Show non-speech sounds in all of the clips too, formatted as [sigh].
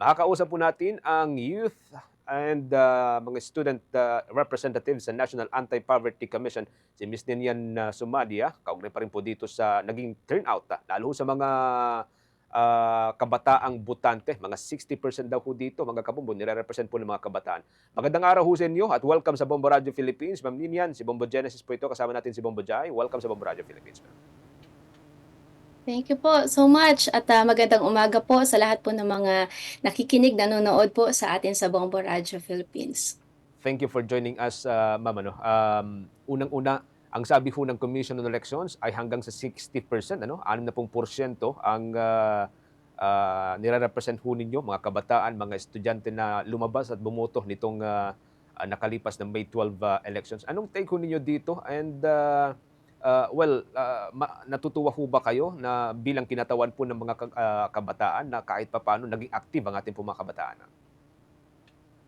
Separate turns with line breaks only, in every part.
Makakausap po natin ang youth and uh, mga student uh, representatives sa National Anti-Poverty Commission, si Ms. Ninian uh, Sumadia, kaugnay pa rin po dito sa naging turnout, ah, lalo sa mga ah, kabataang butante, mga 60% daw po dito, mga kabumbo, nire-represent po ng mga kabataan. Magandang araw ho sa inyo at welcome sa Bombo Radio Philippines. Ma'am Ninian, si Bombo Genesis po ito, kasama natin si Bombo Jai. Welcome sa Bombo Radio Philippines. ma'am.
Thank you po so much at ah, magandang umaga po sa lahat po ng mga nakikinig, nanonood po sa atin sa Bombo Radio Philippines.
Thank you for joining us, uh, ma'am. Ano? Um, unang-una, ang sabi ho ng Commission on Elections ay hanggang sa 60%, ano? 60% ang uh, uh, nire-represent ho ninyo, mga kabataan, mga estudyante na lumabas at bumoto nitong uh, uh, nakalipas na May 12 uh, elections. Anong take ho ninyo dito? And, uh, uh, well, uh, ma- natutuwa ho ba kayo na bilang kinatawan po ng mga ka- uh, kabataan na kahit papano naging active ang ating po mga kabataan?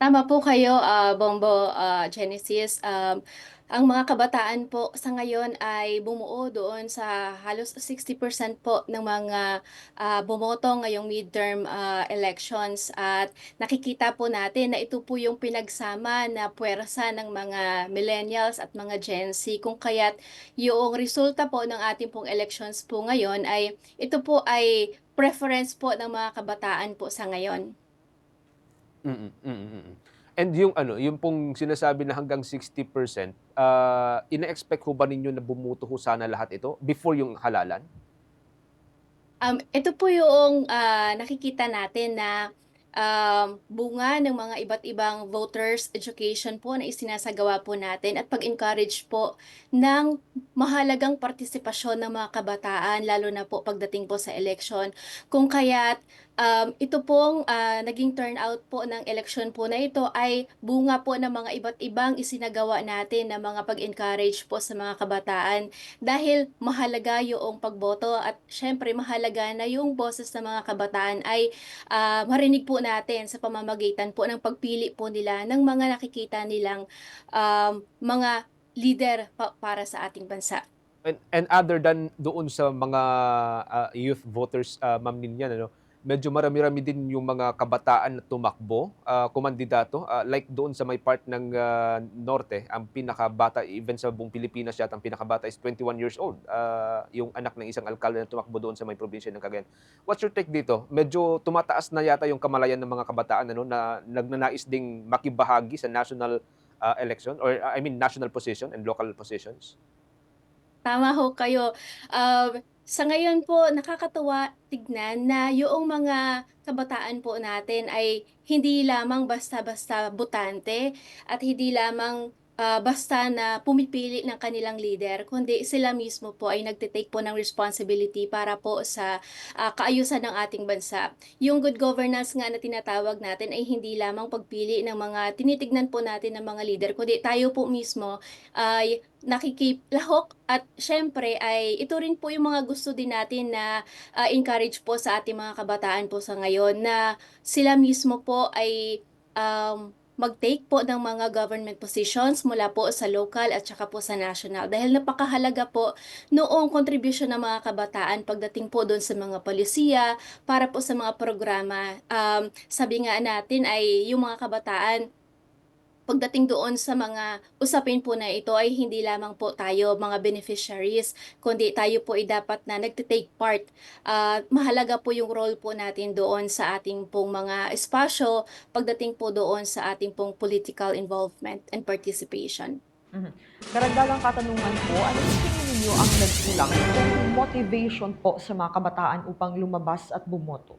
Tama po kayo, ah, Bombo ah, Genesis. Um, ang mga kabataan po sa ngayon ay bumuo doon sa halos 60% po ng mga ah, bumoto ngayong midterm ah, elections at nakikita po natin na ito po yung pinagsama na puwersa ng mga millennials at mga Gen Z kung kaya't yung resulta po ng ating pong elections po ngayon ay ito po ay preference po ng mga kabataan po sa ngayon.
Mm, mm. And yung ano, yung pong sinasabi na hanggang 60%, ah, ina-expect ho ba ninyo na bumuto ho sana lahat ito before yung halalan?
Um, ito po yung ah, nakikita natin na um, bunga ng mga iba't ibang voters education po na isinasagawa po natin at pag-encourage po ng mahalagang partisipasyon ng mga kabataan lalo na po pagdating po sa election. Kung kaya't um, ito pong ah, naging turnout po ng election po na ito ay bunga po ng mga iba't ibang isinagawa natin na mga pag-encourage po sa mga kabataan dahil mahalaga yung pagboto at syempre mahalaga na yung boses ng mga kabataan ay ah, marinig po natin sa pamamagitan po ng pagpili po nila ng mga nakikita nilang um, mga leader pa- para sa ating bansa.
And, and other than doon sa mga ah, youth voters, uh, Ma'am Ninian, ano, medyo marami-rami din yung mga kabataan na tumakbo, ah, kumandidato. Ah, like doon sa may part ng ah, Norte, ang pinakabata, even sa buong Pilipinas yata, ang pinakabata is 21 years old. Ah, yung anak ng isang alkalde na tumakbo doon sa may probinsya ng Cagayan. What's your take dito? Medyo tumataas na yata yung kamalayan ng mga kabataan ano, na nagnanais ding makibahagi sa national ah, election or I mean national position and local positions.
Tama ho kayo. Um, sa ngayon po, nakakatuwa tignan na yung mga kabataan po natin ay hindi lamang basta-basta butante at hindi lamang ah, basta na pumipili ng kanilang leader, kundi sila mismo po ay nagtitake po ng responsibility para po sa ah, kaayusan ng ating bansa. Yung good governance nga na tinatawag natin ay hindi lamang pagpili ng mga tinitignan po natin ng mga leader, kundi tayo po mismo ay nakikiplahok at syempre ay ito rin po yung mga gusto din natin na ah, encourage po sa ating mga kabataan po sa ngayon na sila mismo po ay um, mag-take po ng mga government positions mula po sa local at saka po sa national dahil napakahalaga po noong contribution ng mga kabataan pagdating po doon sa mga polisiya para po sa mga programa. Um, sabi nga natin ay yung mga kabataan pagdating doon sa mga usapin po na ito ay hindi lamang po tayo mga beneficiaries, kundi tayo po ay dapat na nagtitake part. At mahalaga po yung role po natin doon sa ating pong mga espasyo pagdating po doon sa ating pong political involvement and participation.
Karagdagang katanungan po, ano yung tingin ninyo ang nagkulang motivation po sa mga kabataan upang lumabas at bumoto?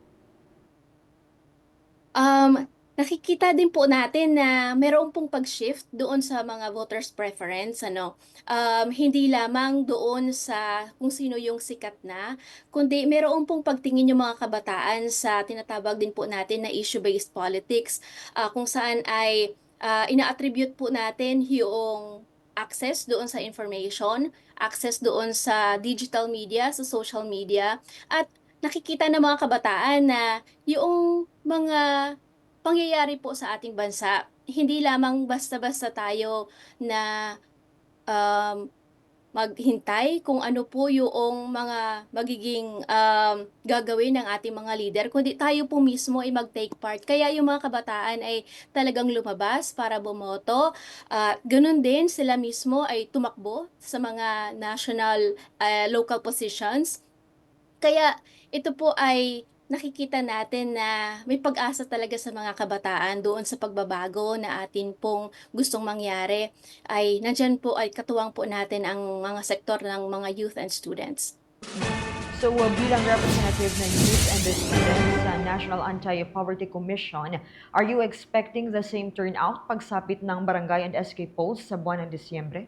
Um, nakikita din po natin na mayroon pong pag-shift doon sa mga voters preference ano. Um, hindi lamang doon sa kung sino yung sikat na, kundi mayroon pong pagtingin yung mga kabataan sa tinatawag din po natin na issue-based politics ah, kung saan ay ah, ina-attribute po natin yung access doon sa information, access doon sa digital media, sa social media at nakikita ng mga kabataan na yung mga pangyayari po sa ating bansa, hindi lamang basta-basta tayo na um, maghintay kung ano po yung mga magiging um, gagawin ng ating mga leader, kundi tayo po mismo ay mag-take part. Kaya yung mga kabataan ay talagang lumabas para bumoto. Ah, ganun din sila mismo ay tumakbo sa mga national ah, local positions. Kaya ito po ay nakikita natin na may pag-asa talaga sa mga kabataan doon sa pagbabago na atin pong gustong mangyari ay nandyan po ay katuwang po natin ang mga sektor ng mga youth and students.
So uh, bilang representative ng youth and the students sa National Anti-Poverty Commission, are you expecting the same turnout pagsapit ng barangay and SK polls sa buwan ng Disyembre?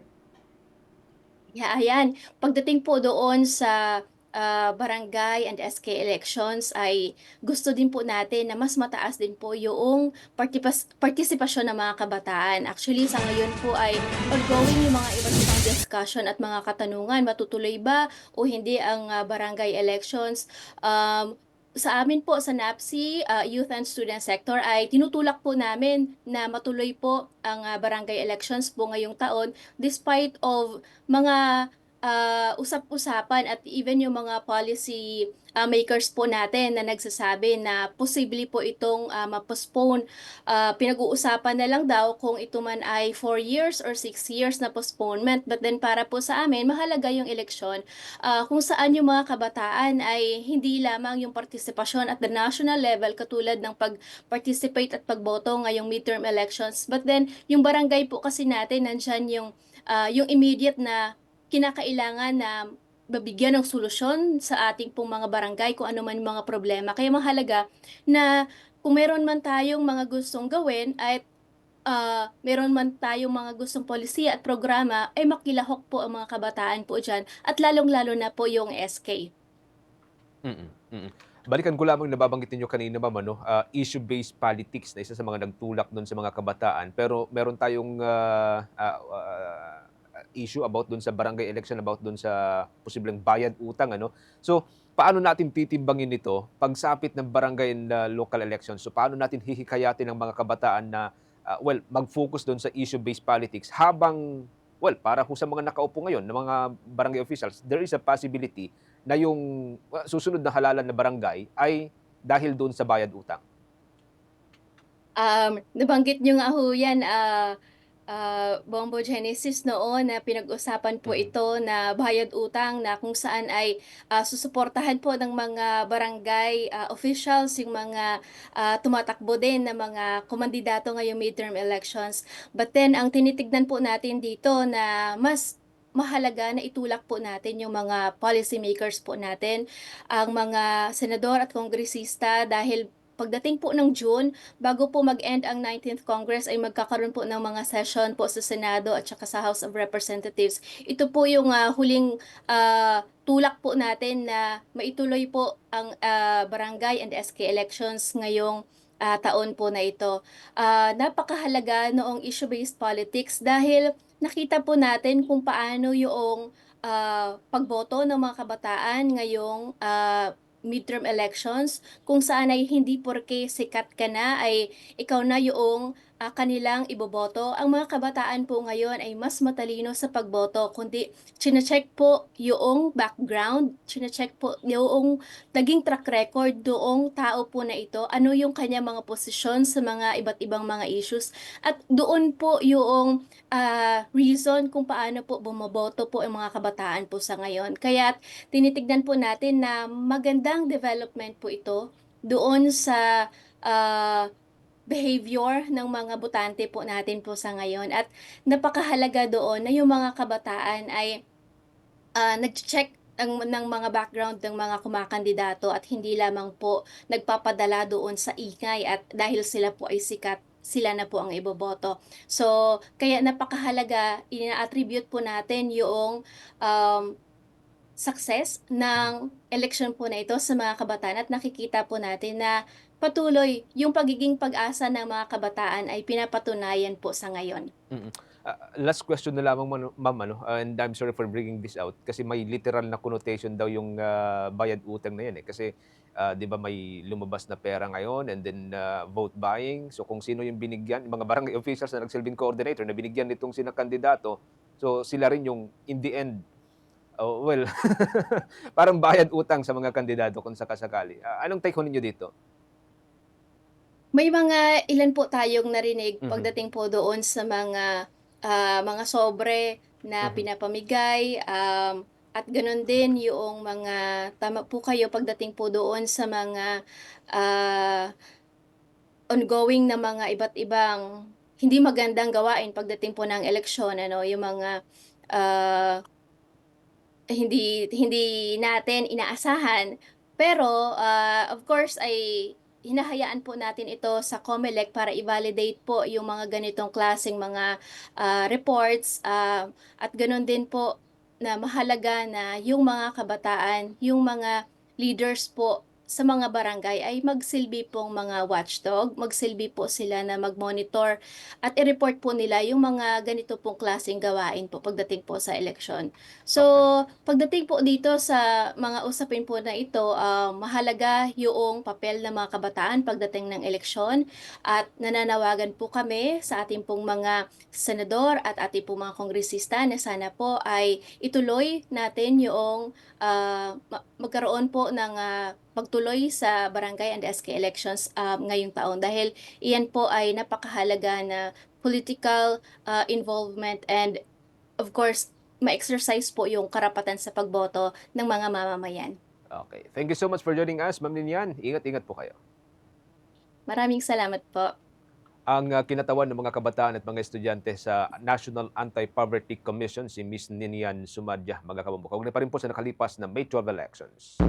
Yeah, ayan. Pagdating po doon sa ah, barangay and SK elections ay gusto din po natin na mas mataas din po yung partisipasyon ng mga kabataan. Actually, sa ngayon po ay ongoing yung mga iba't ibang discussion at mga katanungan. Matutuloy ba o hindi ang ah, barangay elections? Um, sa amin po sa NAPSI, ah, Youth and Student Sector ay tinutulak po namin na matuloy po ang ah, barangay elections po ngayong taon despite of mga ah, usap-usapan at even yung mga policy ah, makers po natin na nagsasabi na posible po itong ah, ma-postpone. Ah, pinag-uusapan na lang daw kung ito man ay 4 years or 6 years na postponement. But then para po sa amin, mahalaga yung eleksyon ah, kung saan yung mga kabataan ay hindi lamang yung partisipasyon at the national level katulad ng pag-participate at pagboto ngayong midterm elections. But then yung barangay po kasi natin, nandyan yung, ah, yung immediate na kinakailangan na mabigyan ng solusyon sa ating pong mga barangay kung ano man mga problema. Kaya mahalaga na kung meron man tayong mga gustong gawin at ah, meron man tayong mga gustong polisiya at programa, ay makilahok po ang mga kabataan po dyan at lalong-lalo na po yung SK.
Mm, mm. Balikan ko lamang nababanggit niyo kanina ma'am ano, ah, issue-based politics na isa sa mga nagtulak doon sa mga kabataan. Pero meron tayong ah, ah, ah, issue about doon sa barangay election about doon sa posibleng bayad utang ano. So paano natin titimbangin ito pagsapit ng barangay and ah, local elections? So paano natin hihikayatin ang mga kabataan na ah, well, mag-focus doon sa issue-based politics habang well, para ho sa mga nakaupo ngayon ng mga barangay officials, there is a possibility na yung uh, susunod na halalan na barangay ay dahil doon sa bayad utang.
Um, nabanggit nyo nga ho yan, ah, ah, Bombo Genesis noon na pinag-usapan po
Mhm.
ito na bayad utang na kung saan ay ah, susuportahan po ng mga barangay ah, officials, yung mga ah, tumatakbo din na mga kumandidato ngayong midterm elections. But then, ang tinitignan po natin dito na mas mahalaga na itulak po natin yung mga policy makers po natin, ang mga senador at kongresista dahil pagdating po ng June, bago po mag-end ang 19th Congress ay magkakaroon po ng mga session po sa Senado at saka sa House of Representatives. Ito po yung ah, huling ah, tulak po natin na maituloy po ang ah, barangay and SK elections ngayong ah, taon po na ito. Ah, napakahalaga noong issue-based politics dahil nakita po natin kung paano yung ah, pagboto ng mga kabataan ngayong ah, midterm elections kung saan ay hindi porke sikat ka na ay ikaw na yung ah, kanilang iboboto. Ang mga kabataan po ngayon ay mas matalino sa pagboto, kundi chinecheck po yung background, chinecheck po yung naging track record doong tao po na ito, ano yung kanya mga posisyon sa mga iba't ibang mga issues, at doon po yung ah, reason kung paano po bumoboto po ang mga kabataan po sa ngayon. Kaya tinitignan po natin na magandang development po ito doon sa ah, behavior ng mga botante po natin po sa ngayon. At napakahalaga doon na yung mga kabataan ay ah, nag-check ang, ng mga background ng mga kumakandidato at hindi lamang po nagpapadala doon sa ingay at dahil sila po ay sikat, sila na po ang iboboto. So, kaya napakahalaga, ina-attribute po natin yung um, success ng election po na ito sa mga kabataan at nakikita po natin na patuloy yung pagiging pag-asa ng mga kabataan ay pinapatunayan po sa ngayon.
Ah, last question na lamang ma'am, ano, and I'm sorry for bringing this out kasi may literal na connotation daw yung ah, bayad utang na yan eh. Kasi ah, 'di ba may lumabas na pera ngayon and then ah, vote buying. So kung sino yung binigyan, mga barangay [laughs] officials na nagsilbing coordinator na binigyan nitong sina kandidato, so sila rin yung in the end Oh, well, [laughs] parang bayad utang sa mga kandidato kung sakasakali. Ah, anong take ho ninyo dito?
May mga ilan po tayong narinig
Mhm.
pagdating po doon sa mga ah, mga sobre na
Mhm.
pinapamigay um, at ganun din yung mga tama po kayo pagdating po doon sa mga ah, ongoing na mga iba't ibang hindi magandang gawain pagdating po ng eleksyon ano yung mga ah, hindi hindi natin inaasahan pero ah, of course ay hinahayaan po natin ito sa COMELEC para i-validate po yung mga ganitong klaseng mga ah, reports ah, at ganun din po na mahalaga na yung mga kabataan, yung mga leaders po sa mga barangay ay magsilbi pong mga watchdog, magsilbi po sila na mag-monitor at i-report po nila yung mga ganito pong klaseng gawain po pagdating po sa eleksyon. So, pagdating po dito sa mga usapin po na ito, ah, mahalaga yung papel ng mga kabataan pagdating ng eleksyon at nananawagan po kami sa ating pong mga senador at ating pong mga kongresista na sana po ay ituloy natin yung ma- magkaroon po ng ah, pagtuloy sa barangay and SK elections ah, ngayong taon dahil iyan po ay napakahalaga na political ah, involvement and of course ma-exercise po yung karapatan sa pagboto ng mga mamamayan.
Okay. Thank you so much for joining us, Ma'am Ninian. Ingat-ingat po kayo.
Maraming salamat po.
Ang uh, kinatawan ng mga kabataan at mga estudyante sa National Anti-Poverty Commission, si Miss Ninian Sumadya, mga kabumbukaw. na pa rin po sa nakalipas na May 12 elections.